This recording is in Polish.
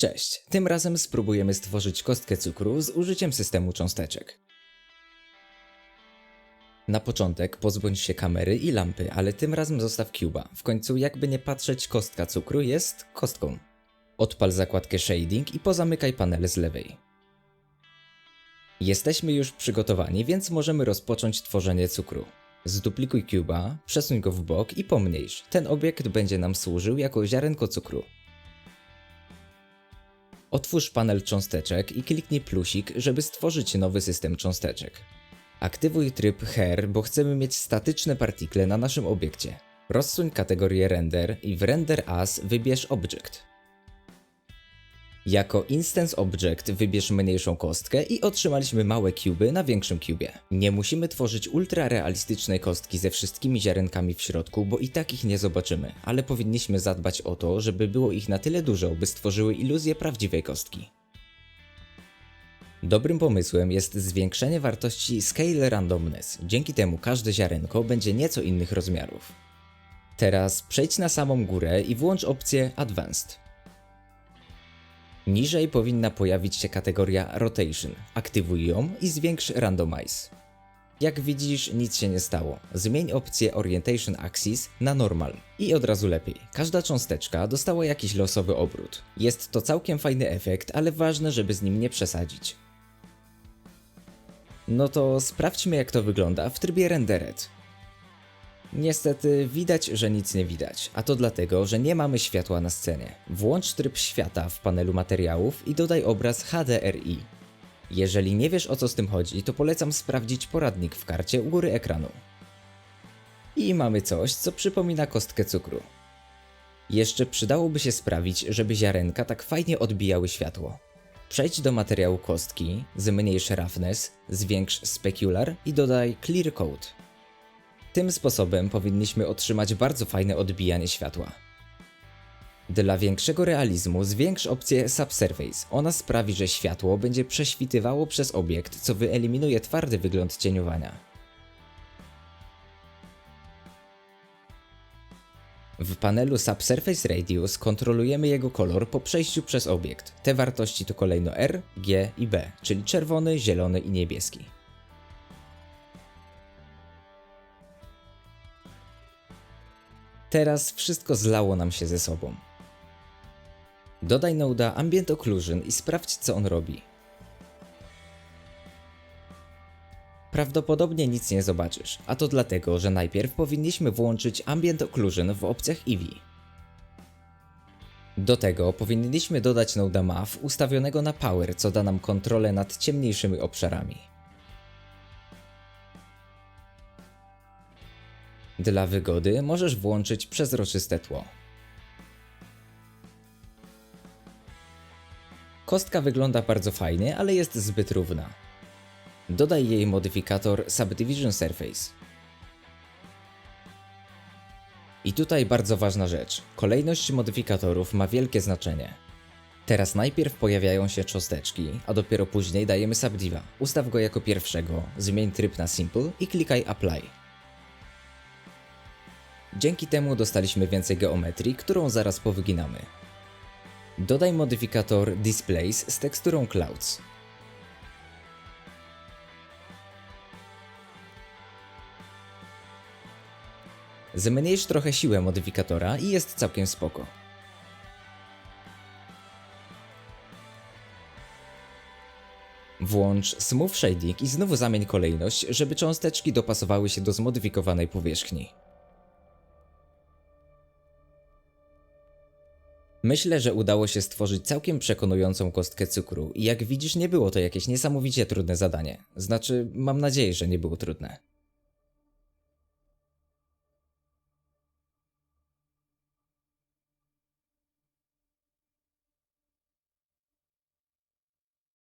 Cześć, tym razem spróbujemy stworzyć kostkę cukru z użyciem systemu cząsteczek. Na początek pozbądź się kamery i lampy, ale tym razem zostaw cuba. W końcu jakby nie patrzeć, kostka cukru jest kostką. Odpal zakładkę shading i pozamykaj panele z lewej. Jesteśmy już przygotowani, więc możemy rozpocząć tworzenie cukru. Zduplikuj cuba, przesuń go w bok i pomniejsz. Ten obiekt będzie nam służył jako ziarenko cukru. Otwórz panel cząsteczek i kliknij plusik, żeby stworzyć nowy system cząsteczek. Aktywuj tryb Hair, bo chcemy mieć statyczne partikle na naszym obiekcie. Rozsuń kategorię Render i w Render As wybierz Object. Jako Instance Object wybierz mniejszą kostkę i otrzymaliśmy małe cuby na większym cubie. Nie musimy tworzyć ultra realistycznej kostki ze wszystkimi ziarenkami w środku, bo i tak ich nie zobaczymy, ale powinniśmy zadbać o to, żeby było ich na tyle dużo, by stworzyły iluzję prawdziwej kostki. Dobrym pomysłem jest zwiększenie wartości Scale Randomness. Dzięki temu każde ziarenko będzie nieco innych rozmiarów. Teraz przejdź na samą górę i włącz opcję Advanced. Niżej powinna pojawić się kategoria Rotation. Aktywuj ją i zwiększ Randomize. Jak widzisz, nic się nie stało. Zmień opcję Orientation Axis na Normal i od razu lepiej. Każda cząsteczka dostała jakiś losowy obrót. Jest to całkiem fajny efekt, ale ważne, żeby z nim nie przesadzić. No to sprawdźmy jak to wygląda w trybie Rendered. Niestety widać, że nic nie widać, a to dlatego, że nie mamy światła na scenie. Włącz tryb świata w panelu materiałów i dodaj obraz HDRI. Jeżeli nie wiesz o co z tym chodzi, to polecam sprawdzić poradnik w karcie u góry ekranu. I mamy coś, co przypomina kostkę cukru. Jeszcze przydałoby się sprawić, żeby ziarenka tak fajnie odbijały światło. Przejdź do materiału kostki, zmniejsz roughness, zwiększ specular i dodaj clear coat. Tym sposobem powinniśmy otrzymać bardzo fajne odbijanie światła. Dla większego realizmu zwiększ opcję Subsurface. Ona sprawi, że światło będzie prześwitywało przez obiekt, co wyeliminuje twardy wygląd cieniowania. W panelu Subsurface Radius kontrolujemy jego kolor po przejściu przez obiekt. Te wartości to kolejno R, G i B, czyli czerwony, zielony i niebieski. Teraz wszystko zlało nam się ze sobą. Dodaj noda Ambient Occlusion i sprawdź co on robi. Prawdopodobnie nic nie zobaczysz, a to dlatego, że najpierw powinniśmy włączyć Ambient Occlusion w opcjach Eevee. Do tego powinniśmy dodać noda MAF ustawionego na Power, co da nam kontrolę nad ciemniejszymi obszarami. Dla wygody możesz włączyć przezroczyste tło. Kostka wygląda bardzo fajnie, ale jest zbyt równa. Dodaj jej modyfikator Subdivision Surface. I tutaj bardzo ważna rzecz. Kolejność modyfikatorów ma wielkie znaczenie. Teraz najpierw pojawiają się cząsteczki, a dopiero później dajemy Subdiva. Ustaw go jako pierwszego, zmień tryb na Simple i klikaj Apply. Dzięki temu dostaliśmy więcej geometrii, którą zaraz powyginamy. Dodaj modyfikator Displays z teksturą Clouds. Zmniejsz trochę siłę modyfikatora i jest całkiem spoko. Włącz Smooth Shading i znowu zamień kolejność, żeby cząsteczki dopasowały się do zmodyfikowanej powierzchni. Myślę, że udało się stworzyć całkiem przekonującą kostkę cukru i jak widzisz nie było to jakieś niesamowicie trudne zadanie. Znaczy, mam nadzieję, że nie było trudne.